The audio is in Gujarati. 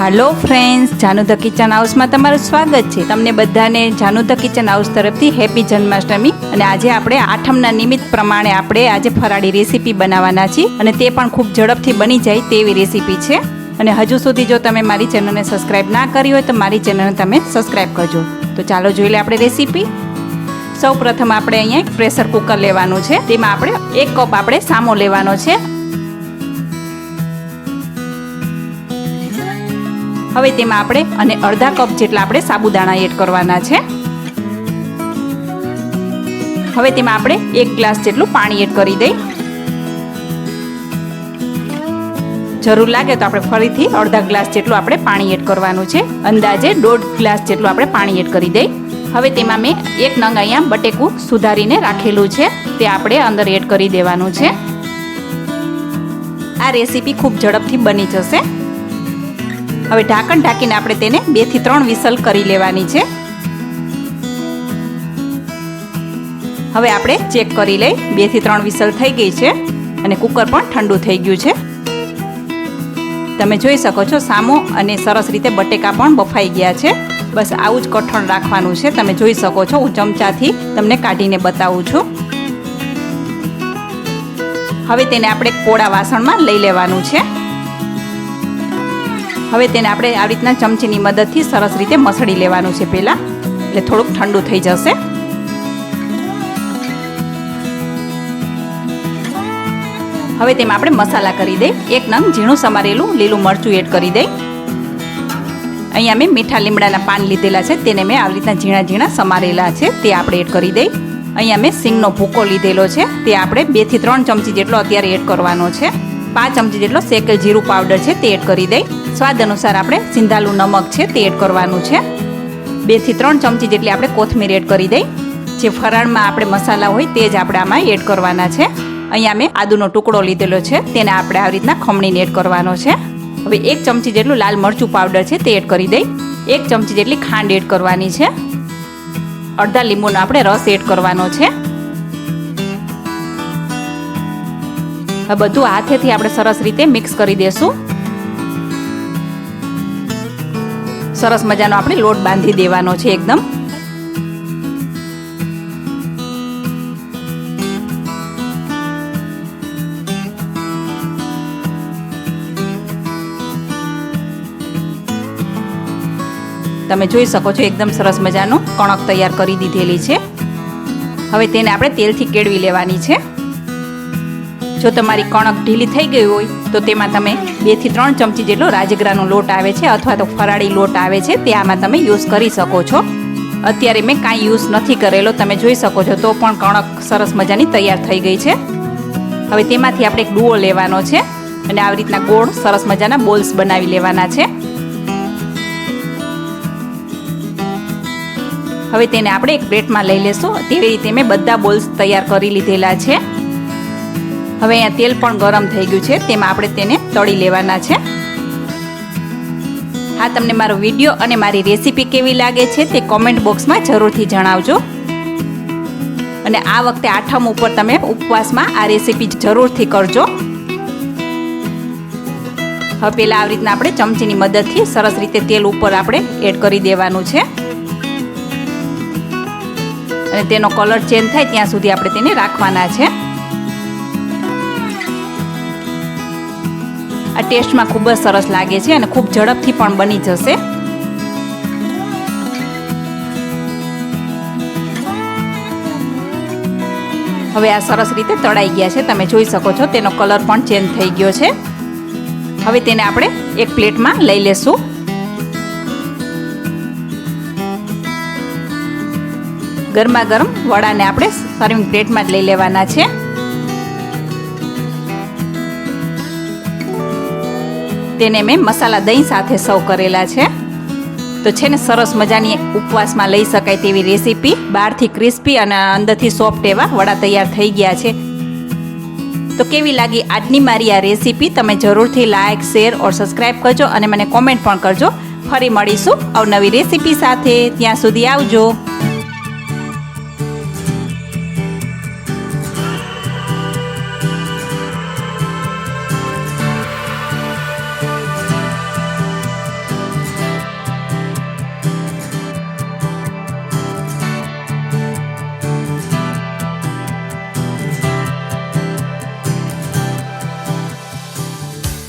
Hello friends Janu the kitchen હાઉસમાં તમારું સ્વાગત છે. તમને બધાને જાનુ ધ કિચન હાઉસ તરફથી હેપી જન્માષ્ટમી અને આજે આપણે આઠમના નિમિત્ત પ્રમાણે આપણે આજે ફરાળી રેસીપી બનાવવાના છીએ. અને તે પણ ખૂબ ઝડપથી બની જાય તેવી રેસીપી છે. અને હજુ સુધી જો તમે મારી ચેનલને સબસ્ક્રાઇબ ના કરી હોય તો મારી ચેનલને તમે સબસ્ક્રાઇબ કરજો. તો ચાલો જોઈ લે આપણે રેસીપી સૌ પ્રથમ આપણે અહીંયા પ્રેશર કુકર લેવાનું છે. તેમાં આપણે એક કપ આપણે સામો લેવાનો છે. હવે તેમાં આપણે અને અડધા કપ જેટલા આપણે સાબુદાણા એડ કરવાના છે. હવે તેમાં આપણે એક ગ્લાસ જેટલું પાણી એડ કરી દઈ. જરૂર લાગે તો આપણે ફરીથી અડધા ગ્લાસ જેટલું આપણે પાણી એડ કરવાનું છે. અંદાજે દોઢ ગ્લાસ જેટલું આપણે પાણી એડ કરી દઈ. હવે તેમાં મેં એક નંગ અહીંયા બટેકું સુધારીને રાખેલું છે. તે આપણે અંદર એડ કરી દેવાનું છે. આ રેસીપી ખૂબ ઝડપથી બની જશે. હવે ઢાંકણ ઢાંકીને આપણે તેને બેથી ત્રણ વિસલ કરી લેવાની છે. હવે આપણે ચેક કરી લઈ બેથી ત્રણ વિસલ થઈ ગઈ છે અને કુકર પણ ઠંડુ થઈ ગયું છે. તમે જોઈ શકો છો સામો અને સરસ રીતે બટેકા પણ બફાઈ ગયા છે. બસ આવું જ કઠણ રાખવાનું છે. તમે જોઈ શકો છો હું ચમચાથી તમને કાઢીને બતાવું છું. હવે તેને આપણે કોળા વાસણમાં લઈ લેવાનું છે. હવે તેને આપણે આવી રીતના ચમચીની મદદથી સરસ રીતે મસળી લેવાનું છે પહેલાં. એટલે થોડુંક ઠંડુ થઈ જશે. હવે તેમાં આપણે મસાલા કરી દઈ. એક નંગ ઝીણું સમારેલું લીલું મરચું એડ કરી દઈ. અહીંયા મેં મીઠા લીમડાના પાન લીધેલા છે. તેને મેં આવી રીતના ઝીણા ઝીણા સમારેલા છે. તે આપણે એડ કરી દઈ. અહીંયા મેં સિંગનો ભૂકો લીધેલો છે. તે આપણે બેથી ત્રણ ચમચી જેટલો અત્યારે એડ કરવાનો છે. પાંચ ચમચી જેટલો શેકેલ જીરું પાવડર છે તે એડ કરી દઈ. સ્વાદ અનુસાર આપણે સિંધાલું નમક છે તે એડ કરવાનું છે. બેથી ત્રણ ચમચી જેટલી આપણે કોથમીર એડ કરી દઈ. જે ફરાળમાં આપણે મસાલા હોય તે જ આપણે આમાં એડ કરવાના છે. અહીંયા મેં આદુનો ટુકડો લીધેલો છે, તેને આપણે આવી રીતના ખમણીને એડ કરવાનો છે. હવે એક ચમચી જેટલું લાલ મરચું પાવડર છે તે એડ કરી દઈ. એક ચમચી જેટલી ખાંડ એડ કરવાની છે. અડધા લીંબુનો આપણે રસ એડ કરવાનો છે. હવે બધું હાથેથી આપણે સરસ રીતે મિક્સ કરી દેશું. સરસ મજાનો આપણે લોટ બાંધી દેવાનો છે એકદમ. તમે જોઈ શકો છો એકદમ સરસ મજાનું કણક તૈયાર કરી દીધેલી છે. હવે તેને આપણે તેલથી કેળવી લેવાની છે. જો તમારી કણક ઢીલી થઈ ગઈ હોય, તો તેમાં તમે બેથી ત્રણ ચમચી જેટલો રાજગરાનો લોટ આવે છે અથવા તો ફરાળી લોટ આવે છે, તે આમાં તમે યુઝ કરી શકો છો. અત્યારે મેં કાંઈ યુઝ નથી કરેલો, તમે જોઈ શકો છો, તો પણ કણક સરસ મજાની તૈયાર થઈ ગઈ છે. હવે તેમાંથી આપણે એક ડુઓ લેવાનો છે અને આવી રીતના ગોળ સરસ મજાના બોલ્સ બનાવી લેવાના છે. હવે તેને આપણે એક પ્લેટમાં લઈ લેશું. તેવી રીતે મેં બધા બોલ્સ તૈયાર કરી લીધેલા છે. હવે અહીંયા તેલ પણ ગરમ થઈ ગયું છે, તેમાં આપણે તેને તળી લેવાના છે. હા, તમને મારો વીડિયો અને મારી રેસીપી કેવી લાગે છે તે કોમેન્ટ બોક્સમાં જરૂરથી જણાવજો. અને આ વખતે આઠમ ઉપર તમે ઉપવાસમાં આ રેસીપી જરૂરથી કરજો. હવે પહેલાં આવી રીતના આપણે ચમચીની મદદથી સરસ રીતે તેલ ઉપર આપણે એડ કરી દેવાનું છે. અને તેનો કલર ચેન્જ થાય ત્યાં સુધી આપણે તેને રાખવાના છે. આ ટેસ્ટમાં ખૂબ જ સરસ લાગે છે અને ખૂબ ઝડપથી પણ બની જશે. હવે આ સરસ રીતે તળાઈ ગયા છે. તમે જોઈ શકો છો તેનો કલર પણ ચેન્જ થઈ ગયો છે. હવે તેને આપણે એક પ્લેટમાં લઈ લેશું. ગરમા ગરમ વડાને આપણે સર્વિંગ પ્લેટમાં જ લઈ લેવાના છે. તેને મેં મસાલા દહીં સાથે સર્વ કરેલા છે. તો છે ને સરસ મજાની ઉપવાસમાં લઈ શકાય તેવી રેસીપી. બહારથી ક્રિસ્પી અને અંદરથી સોફ્ટ એવા વડા તૈયાર થઈ ગયા છે. તો કેવી લાગી આજની મારી આ રેસીપી? તમે જરૂરથી લાઇક શેર ઓર સબસ્ક્રાઈબ કરજો અને મને કોમેન્ટ પણ કરજો. ફરી મળીશું અવનવી રેસીપી સાથે. ત્યાં સુધી આવજો.